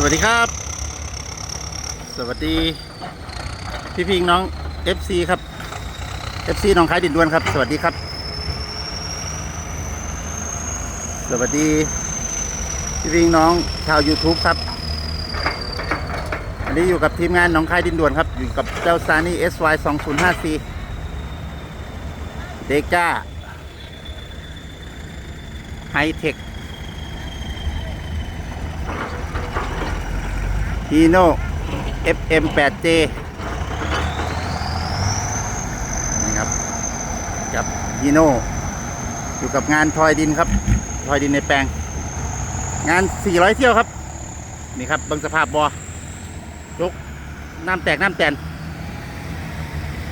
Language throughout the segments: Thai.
สวัสดีครับ สวัสดี พี่พิงน้อง FC ครับ FC น้องคายดินดวนครับ สวัสดีครับ สวัสดี พี่พิงน้องชาว YouTube ครับ อันนี้อยู่กับทีมงานน้องคายดินด่วนครับ อยู่กับเจ้าซานี่ SY 2 0 5 C เดก้าไฮเทค ฮีโน่ FM 8J นี่ครับ กับฮีโน่ อยู่กับงานทอยดินครับ ทอยดินในแปลง งาน 400 เที่ยวครับ นี่ครับบิ่งสภาพบอยกน้ำแตกน้ำแตน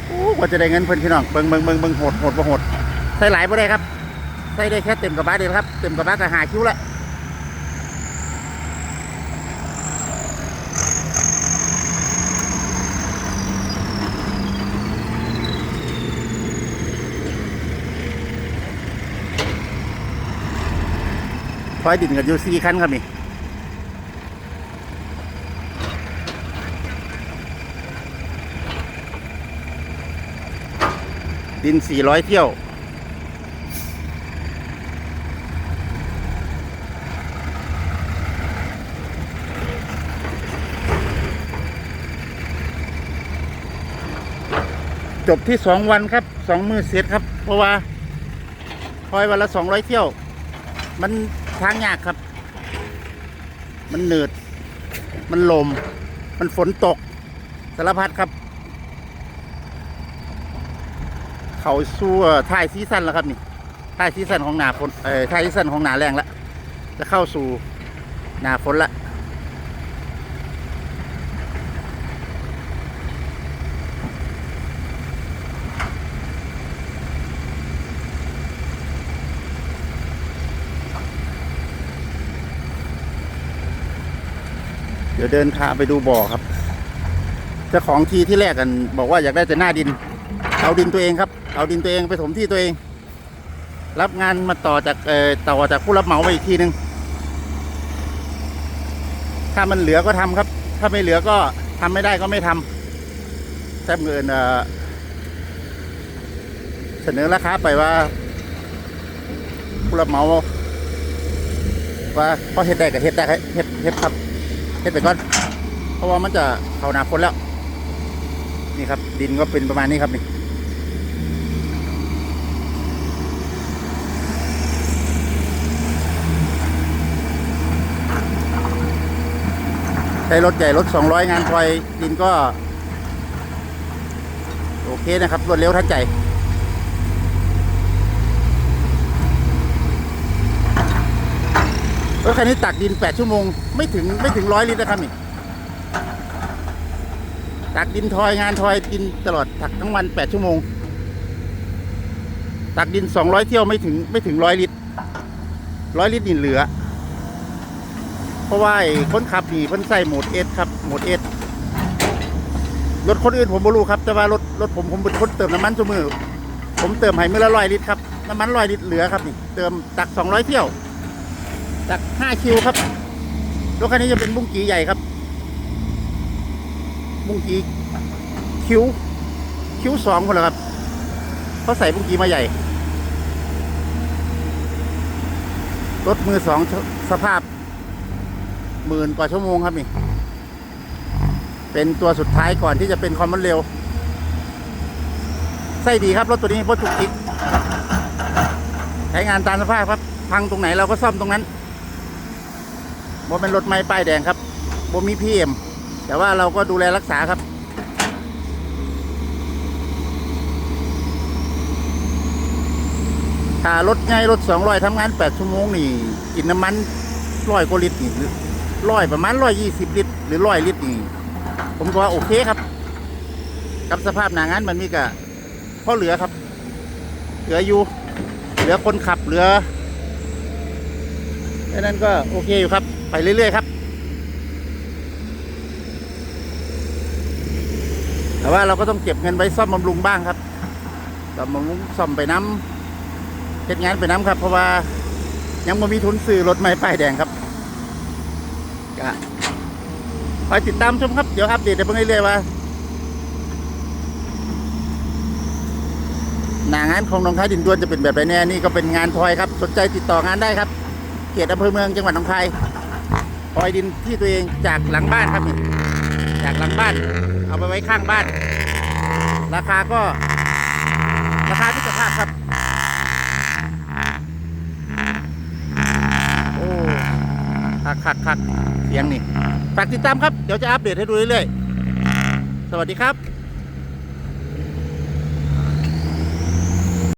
โอ้กว่าจะได้เงินเพิ่นพี่น้องเบิ่งเบิ่งเบิ่งเบิ่งโหดโหดบ่โหดใส่หลายบ่ได้ครับ ใส่ได้แค่เต็มกระบะเดียวครับ เต็มกระบะก็หาคิ้วละ อยดินกันอยู่สี่คันครับนี่ดินสี่ร้อยเที่ยวจบที่สองวันครับสองมือเสร็จครับ เพราะว่า คอยวันละสองร้อยเที่ยว มัน ทางยากครับ มันเหนืด มันลม มันฝนตก สารพัดครับ เขาสู้ท้ายซีซั่นแล้วครับนี่ท้ายซีซั่นของหนาฝนเอ่อท้ายซีซั่นของหนาแรงแล้วจะเข้าสู่หนาฝนละ เดี๋ยวเดินพาไปดูบ่อครับ เจ้าของทีที่แรกกัน บอกว่าอยากได้แต่หน้าดิน เอาดินตัวเองครับ เอาดินตัวเองไปถมที่ตัวเอง รับงานมาต่อจากเอ่อต่อจากผู้รับเหมาไปอีกทีหนึ่งถ้ามันเหลือก็ทำครับ ถ้าไม่เหลือก็ทำไม่ได้ก็ไม่ทำแทบเงินเสนอราคาไปว่าผู้รับเหมาว่าพอเฮ็ดได้ก็เฮ็ดได้เฮ็ดเฮ็ดครับ ฮ็ดไปก่อน เพราะว่ามันจะเข้าหนาฝนแล้ว นี่ครับ ดินก็เป็นประมาณนี้ครับนี่ใช้รถใหญ่รถ 200 งานคอยดินก็ โอเคนะครับ รวดเร็วทันใจ รถคันนี้ตักดิน 8 ชั่วโมง ไม่ถึงไม่ถึงร้อยลิตรนะครับนี่ตักดินทอยงานทอยดินตลอดตักทั้งวัน 8 ชั่วโมง ตักดิน 200 เที่ยวไม่ถึงไม่ถึงร้อยลิตรร้อยลิตรนี่เหลือ เพราะว่าคนขับนี่เพิ่นใส่โหมดเอสครับโหมดเอสรถคนอื่นผมไม่รู้ครับ แต่ว่ารถรถผมผมเป็นคนเติมน้ำมันชั่วมือ ผมเติมให้เมื่อละร้อยลิตรครับน้ำมันร้อยลิตรเหลือครับนี่เติมตัก 200 เที่ยว ตัก5คิวครับรถคันนี้จะเป็นบุ้งกีใหญ่ครับ บุ้งกีคิ้ว คิ้วสองคนละครับเขาใส่บุ้งกีมาใหญ่รถมือสองสภาพหมื่นกว่าชั่วโมงครับนี่ เป็นตัวสุดท้ายก่อนที่จะเป็นคอมมอนเร็วใส่ดีครับรถตัวนี้รถถูกจิกใช้งานตามสภาพครับ พังตรงไหนเราก็ซ่อมตรงนั้น บ่เป็นรถไม้ป้ายแดงครับบ่มีพีเอ็มแต่ว่าเราก็ดูแลรักษาครับ ถ้ารถใหญ่รถสองร้อยทำงานแปดชั่วโมงนี่ กินน้ำมันร้อยกว่าลิตรนี่ร้อยประมาณร้อยยี่สิบลิตร หรือร้อยลิตรนี่ ผมก็ว่าโอเคครับ กับสภาพหนางานมันมีกะพอเหลือครับ เหลืออยู่ เหลือคนขับเหลือดังนั้นก็โอเคอยู่ครับ ไปเรื่อย ๆ ครับ แต่ว่าเราก็ต้องเก็บเงินไว้ซ่อมบำรุงบ้างครับซ่อมบำรุงซ่อมไปน้ำเฮ็ดงานไปน้ำครับ เพราะว่ายังไม่มีทุนซื้อรถใหม่ป้ายแดงครับก็คอยติดตามชมครับ เดี๋ยวอัปเดตให้เพิ่งเรื่อยๆว่าหนางานของหน้องคายดินดวนจะเป็นแบบไรแน่นี่ก็เป็นงานทอยครับ สนใจติดต่องานได้ครับ เขตอำเภอเมืองจังหวัดหนองคาย ทอยดินที่ตัวเองจากหลังบ้านครับนี่จากหลังบ้าน เอาไปไว้ข้างบ้าน ราคาก็ ราคาที่สภาพครับโอ้คักคักคักเสียงนี่ฝากติดตามครับ เดี๋ยวจะอัปเดตให้ดูเรื่อยๆ สวัสดีครับ